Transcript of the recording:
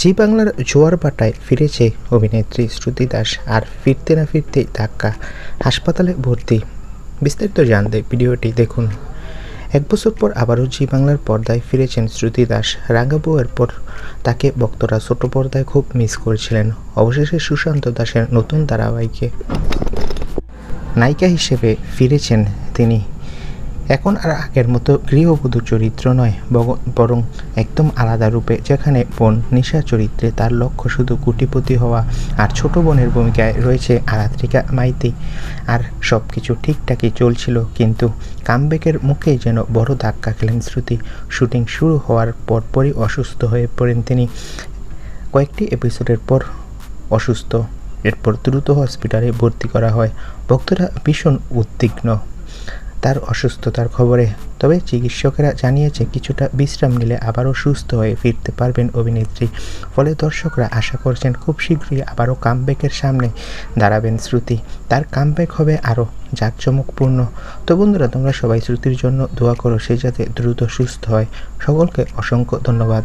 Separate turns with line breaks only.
জি বাংলার জোয়ার বাটায় ফিরেছে অভিনেত্রী শ্রুতি দাস। আর ফিরতে না ফিরতেই ধাক্কা, হাসপাতালে ভর্তি। বিস্তারিত জানতে ভিডিওটি দেখুন। এক বছর পর আবারও জি বাংলার পর্দায় ফিরেছেন শ্রুতি দাস। রাঙ্গাবুয়ের পর তাকে ভক্তরা ছোট পর্দায় খুব মিস করেছিলেন। অবশেষে সুশান্ত দাসের নতুন ধারাবাহিকে নায়িকা হিসেবে ফিরেছেন তিনি। এখন আর আগের মতো গৃহবধূ চরিত্র নয় বরং একদম আলাদা রূপে, যেখানে বোন নিশা চরিত্রে তার লক্ষ্য শুধু কুটিপতি হওয়া আর ছোট বোনের ভূমিকায় রয়েছে আরাত্রিকা মাইতি। আর সব কিছু ঠিকঠাকই চলছিল, কিন্তু কামবেকের মুখেই যেন বড় ধাক্কা খেলেন শ্রুতি। শুটিং শুরু হওয়ার পরপরই অসুস্থ হয়ে পড়েন তিনি। কয়েকটি এপিসোডের পর অসুস্থ, এরপর দ্রুত হসপিটালে ভর্তি করা হয়। ভক্তরা ভীষণ উদ্বিগ্ন। তার অসুস্থতার খবরে। তবে চিকিৎসকেরা জানিয়েছে, কিছুটা বিশ্রাম নিলে আবারও সুস্থ হয়ে ফিরতে পারবেন অভিনেত্রী। ফলে দর্শকরা আশা করছেন, খুব শীঘ্রই আবারও কামব্যাকের সামনে দাঁড়াবেন শ্রুতি। তার কামব্যাক হবে আরও জাঁকজমকপূর্ণ। তো বন্ধুরা, তোমরা সবাই শ্রুতির জন্য দোয়া করো, সে যাতে দ্রুত সুস্থ হয়। সকলকে অসংখ্য ধন্যবাদ।